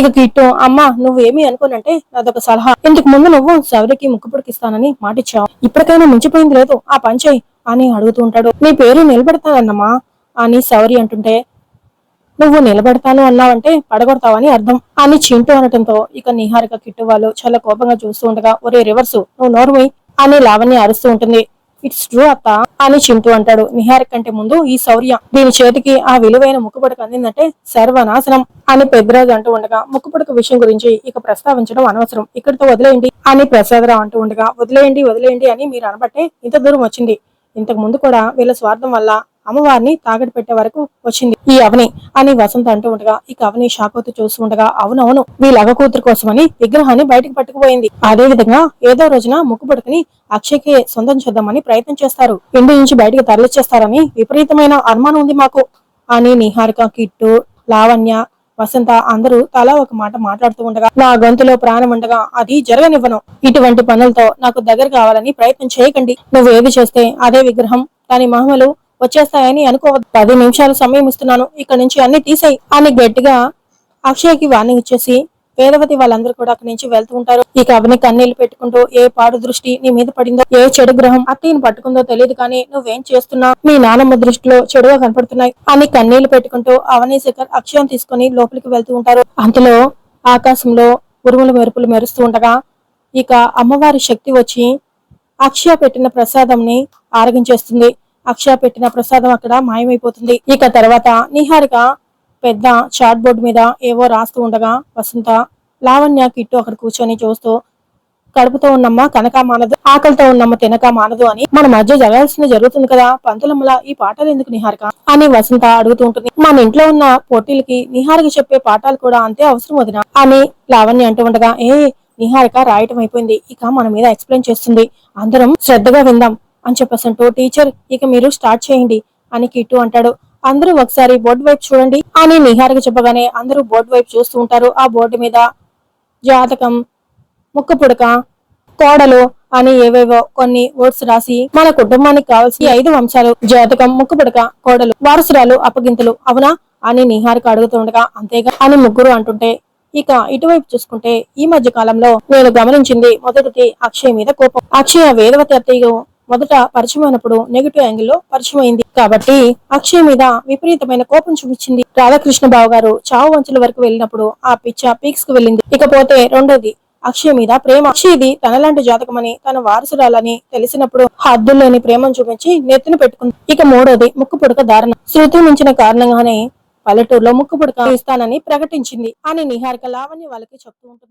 ఇక కిట్టు అమ్మా నువ్వేమి అనుకోనంటే అదొక సలహా. ఇంతకు ముందు నువ్వు శౌర్యకి ముక్కు పుడికిస్తానని మాటిచ్చావు. ఇప్పటికైనా మించిపోయింది లేదు. ఆ పంచయ్ అని అడుగుతూ ఉంటాడు. నీ పేరు నిలబెడతానన్నమ్మా అని శవరి అంటుంటే నువ్వు నిలబెడతాను అన్నావంటే పడగొడతావని అర్థం. అని చింటూ అనటంతో ఇక నిహారిక కిట్టు వాళ్ళు చాలా కోపంగా చూస్తూ ఉండగా ఒరే రివర్స్ నువ్వు నోరుమై అని లావణ్య అరుస్తూ ఉంటుంది. ఇట్స్ ట్రూ అత్త అని చింటూ అంటాడు. నిహారిక కంటే ముందు ఈ శౌర్య దీని చేతికి ఆ విలువైన ముక్కుపడక అందిందంటే సర్వనాశనం అని పెద్దరాజు అంటూ ఉండగా ముక్కుపడక విషయం గురించి ఇక ప్రస్తావించడం అనవసరం. ఇక్కడితో వదిలేయండి అని ప్రసాదరావు అంటూ ఉండగా వదిలేయండి వదిలేయండి అని మీరు అనబట్టే ఇంత దూరం వచ్చింది. ఇంతకు ముందు కూడా వీళ్ళ స్వార్థం వల్ల అమ్మవారిని తాగడి పెట్టే వరకు వచ్చింది. ఈ అవని అని వసంత అంటూ ఉండగా ఇక అవని షాకోతు చూస్తూ ఉండగా అవునవును వీళ్ళ అగ కూతురు కోసమని విగ్రహాన్ని బయటకు పట్టుకుపోయింది. అదే విధంగా ఏదో రోజున ముక్కు అక్షయ్కి సొంతం చేద్దామని ప్రయత్నం చేస్తారు. ఇంటి నుంచి బయటకు తరలిచ్చేస్తారని విపరీతమైన అనుమానం ఉంది మాకు. అని నిహారిక కిట్టు లావణ్య వసంత అందరూ తలా ఒక మాట మాట్లాడుతూ ఉండగా నా గొంతులో ప్రాణం ఉండగా అది జరగనివ్వను. ఇటువంటి పనులతో నాకు దగ్గర కావాలని ప్రయత్నం చేయకండి. నువ్వు ఏది చేస్తే అదే విగ్రహం. దాని మహిమలు వచ్చేస్తాయని అనుకో పది నిమిషాలు సమయం ఇస్తున్నాను. ఇక్కడ నుంచి అన్ని తీసేయి. అని గట్టిగా అక్షయ్కి వార్నింగ్ ఇచ్చేసి వేదవతి వాళ్ళందరూ కూడా అక్కడి నుంచి వెళ్తూ ఉంటారు. ఇక అవని కన్నీళ్ళు పెట్టుకుంటూ ఏ పాడు దృష్టి నీ మీద పడిందో ఏ చెడు గ్రహం అత్తయ్యని పట్టుకుందో తెలియదు కానీ నువ్వేం చేస్తున్నావు మీ నానమ్మ దృష్టిలో చెడుగా కనపడుతున్నాయి అని కన్నీళ్ళు పెట్టుకుంటూ అవని శేఖర్ అక్షయం తీసుకుని లోపలికి వెళ్తూ ఉంటారు. అంతలో ఆకాశంలో ఉరుములు మెరుపులు మెరుస్తూ ఉండగా ఇక అమ్మవారి శక్తి వచ్చి అక్షయ పెట్టిన ప్రసాదంని ఆరగించేస్తుంది. అక్షయ పెట్టిన ప్రసాదం అక్కడ మాయమైపోతుంది. ఇక తర్వాత నిహారిక పెద్ద చాట్ బోర్డు మీద ఏవో రాస్తూ ఉండగా వసంత లావణ్య కిట్టు అక్కడ కూర్చొని చూస్తూ కడుపుతో ఉన్నమ్మ కనక మానదు ఆకలితో ఉన్నమ్మ తినక మానదు అని మన మధ్య జరగాల్సిన జరుగుతుంది కదా. పంతులమ్మల ఈ పాటలు ఎందుకు నిహారిక? అని వసంత అడుగుతూ ఉంటుంది. మన ఇంట్లో ఉన్న పోటీలకి నిహారిక చెప్పే పాఠాలు కూడా అంతే అవసరం వదిన అని లావణ్య అంటూ ఉండగా ఏ నిహారిక రాయటం అయిపోయింది. ఇక మన మీద ఎక్స్ప్లెయిన్ చేస్తుంది. అందరం శ్రద్ధగా విందాం. అని చెప్పేసి అంటూ టీచర్ ఇక మీరు స్టార్ట్ చేయండి అని కిట్టు అంటాడు. అందరూ ఒకసారి బోర్డు వైపు చూడండి అని నిహారిక చెప్పగానే అందరూ బోర్డు వైపు చూస్తూ ఉంటారు. ఆ బోర్డు మీద జాతకం ముక్కు పుడక కోడలు అని ఏవేవో కొన్ని వర్డ్స్ రాసి మన కుటుంబానికి కావాల్సిన ఐదు అంశాలు జాతకం ముక్కు పుడక కోడలు వారసురాలు అప్పగింతలు అవునా? అని నిహారిక అడుగుతుండగా అంతేగా అని ముగ్గురు అంటుంటే ఇక ఇటువైపు చూసుకుంటే ఈ మధ్య కాలంలో నేను గమనించింది మొదటిది అక్షయ్ మీద కోపం. అక్షయ వేదవతి అత్తయ్య మొదట పరిచయం నెగిటివ్ యాంగిల్లో పరిచయం అయింది కాబట్టి అక్షయ్ మీద విపరీతమైన కోపం చూపించింది. రాధాకృష్ణ బాబు గారు చావు వంచుల వరకు వెళ్ళినప్పుడు ఆ పిచ్చ పీక్స్కు వెళ్ళింది. ఇకపోతే రెండోది అక్షయ్ మీద ప్రేమ. అక్షయ్ది తనలాంటి జాతకమని తన వారసురాలని తెలిసినప్పుడు హద్దుల్లోని ప్రేమను చూపించి నెత్తిన పెట్టుకుంది. ఇక మూడోది ముక్కు పుడక దారుణ శృతి మించిన కారణంగానే పల్లెటూరులో ముక్కు పుడక ఇస్తానని ప్రకటించింది. అని నిహారిక లావణ్య వాళ్ళకి చెప్తూ ఉంటుంది.